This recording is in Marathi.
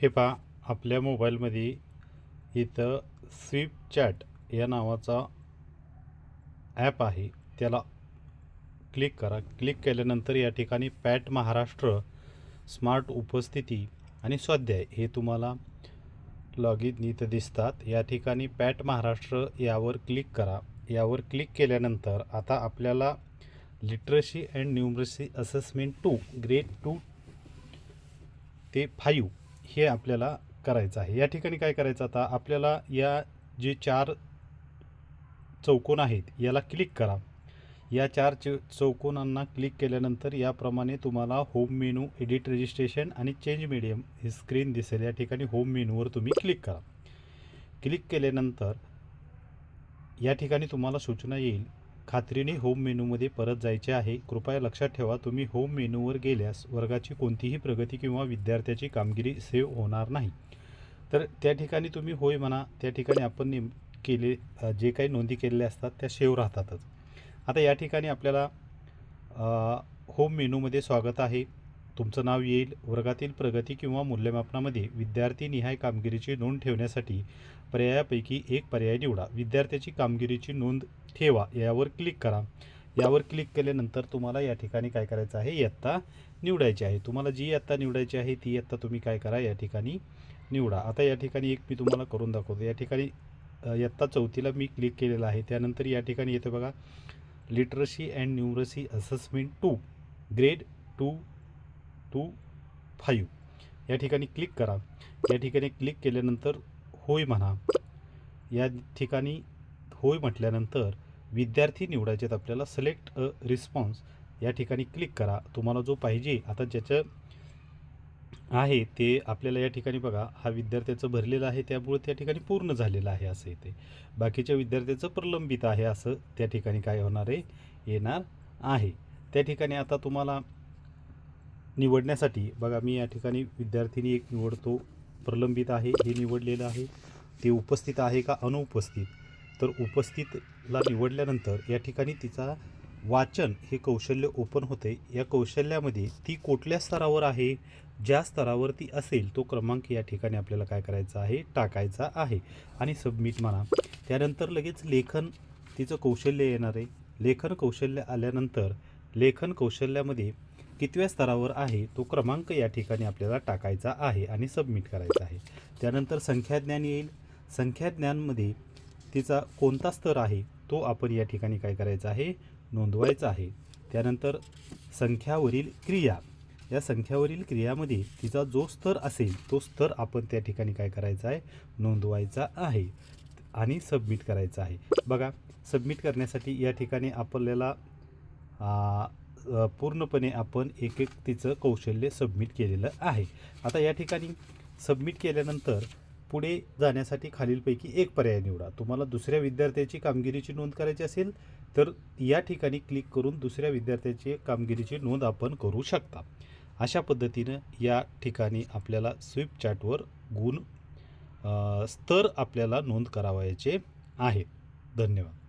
हे पहा आपल्या मोबाईलमध्ये इथं स्विप चॅट या नावाचा ॲप आहे. त्याला क्लिक करा. क्लिक केल्यानंतर या ठिकाणी पॅट महाराष्ट्र स्मार्ट उपस्थिती आणि स्वाध्याय हे तुम्हाला लॉग इन इथं दिसतात. या ठिकाणी पॅट महाराष्ट्र यावर क्लिक करा. यावर क्लिक केल्यानंतर आता आपल्याला literacy and numeracy assessment to grade two ते फाईव्ह हे आपल्याला करायचं आहे. या ठिकाणी काय करायचं? आता आपल्याला या जे चार चौकोन आहेत याला क्लिक करा. या चार च चौकोनांना क्लिक केल्यानंतर याप्रमाणे तुम्हाला होम मेनू एडिट रजिस्ट्रेशन आणि चेंज मीडियम ही स्क्रीन दिसेल. या ठिकाणी होम मेनूवर तुम्ही क्लिक करा. क्लिक केल्यानंतर या ठिकाणी तुम्हाला सूचना येईल. खात्रीने होम मेनूमध्ये परत जायचे आहे. कृपया लक्षात ठेवा तुम्ही होम मेनूवर गेल्यास वर्गाची कोणतीही प्रगती किंवा विद्यार्थ्याची कामगिरी सेव्ह होणार नाही. तर त्या ठिकाणी तुम्ही होय म्हणा त्या ठिकाणी आपण नेम केले जे काही नोंदी केलेल्या असतात त्या सेव्ह राहतातच. आता या ठिकाणी आपल्याला होम मेनूमध्ये स्वागत आहे. तुमचं नाव येईल वर्गातील प्रगती किंवा मूल्यमापनामध्ये विद्यार्थीनिहाय कामगिरीची नोंद ठेवण्यासाठी पर्यायापैकी एक पर्याय निवडा. विद्यार्थ्याची कामगिरीची नोंद ठेवा यावर क्लिक करा. यावर क्लिक केल्यानंतर तुम्हाला या ठिकाणी काय करायचं आहे? इयत्ता निवडायची आहे. तुम्हाला जी इयत्ता निवडायची आहे ती इयत्ता तुम्ही काय करा? या ठिकाणी निवडा. आता या ठिकाणी एक मी तुम्हाला करून दाखवतो. या ठिकाणी इयत्ता चौथीला मी क्लिक केलेला आहे. त्यानंतर या ठिकाणी येतं बघा literacy and numeracy assessment to grade two to five. या ठिकाणी क्लिक करा. या ठिकाणी क्लिक केल्यानंतर होय म्हणा. या ठिकाणी होय म्हटल्यानंतर विद्यार्थी निवडायचे आपल्याला सिलेक्ट अ रिस्पॉन्स या ठिकाणी क्लिक करा. तुम्हाला जो पाहिजे आता ज्याचं आहे ते आपल्याला या ठिकाणी बघा. हा विद्यार्थ्याचं भरलेलं आहे त्यामुळे त्या ठिकाणी पूर्ण झालेलं आहे असं येते बाकीच्या विद्यार्थ्याचं प्रलंबित आहे असं त्या ठिकाणी काय होणार आहे? येणार आहे. त्या ठिकाणी आता तुम्हाला निवडण्यासाठी. बघा मी या ठिकाणी विद्यार्थिनी एक निवडतो. प्रलंबित आहे हे निवडलेलं आहे. ते उपस्थित आहे का अनुपस्थित? तर उपस्थितला निवडल्यानंतर या ठिकाणी तिचा वाचन हे कौशल्य ओपन होते या कौशल्यामध्ये ती कुठल्या स्तरावर आहे? ज्या स्तरावर ती असेल तो क्रमांक या ठिकाणी आपल्याला काय करायचा आहे? टाकायचा आहे. आणि सबमिट म्हणा. त्यानंतर लगेच लेखन तिचं कौशल्य येणार आहे. लेखन कौशल्य आल्यानंतर लेखन कौशल्यामध्ये कितव्या स्तरावर आहे तो क्रमांक या ठिकाणी आपल्याला टाकायचा आहे आणि सबमिट करायचा आहे. त्यानंतर संख्याज्ञान येईल. संख्याज्ञानमध्ये तिचा कोणता स्तर आहे तो आपण या ठिकाणी काय करायचा आहे नोंदवायचा आहे. त्यानंतर संख्यावरील क्रिया. या संख्यावरील क्रियामध्ये तिचा जो स्तर असेल तो स्तर आपण त्या ठिकाणी काय करायचा आहे नोंदवायचा आहे आणि सबमिट करायचा आहे. बघा सबमिट करण्यासाठी या ठिकाणी आपल्याला पूर्णपणे आपण एक एक तिचं कौशल्य सबमिट केलेलं आहे. आता या ठिकाणी सबमिट केल्यानंतर पुढे जाण्यासाठी खालीलपैकी एक पर्याय निवडा. तुम्हाला दुसऱ्या विद्यार्थ्याची कामगिरीची नोंद करायची असेल तर या ठिकाणी क्लिक करून दुसऱ्या विद्यार्थ्याची कामगिरीची नोंद आपण करू शकता. अशा पद्धतीनं या ठिकाणी आपल्याला स्विप चॅटवर गुण स्तर आपल्याला नोंद करावायचे आहे. धन्यवाद.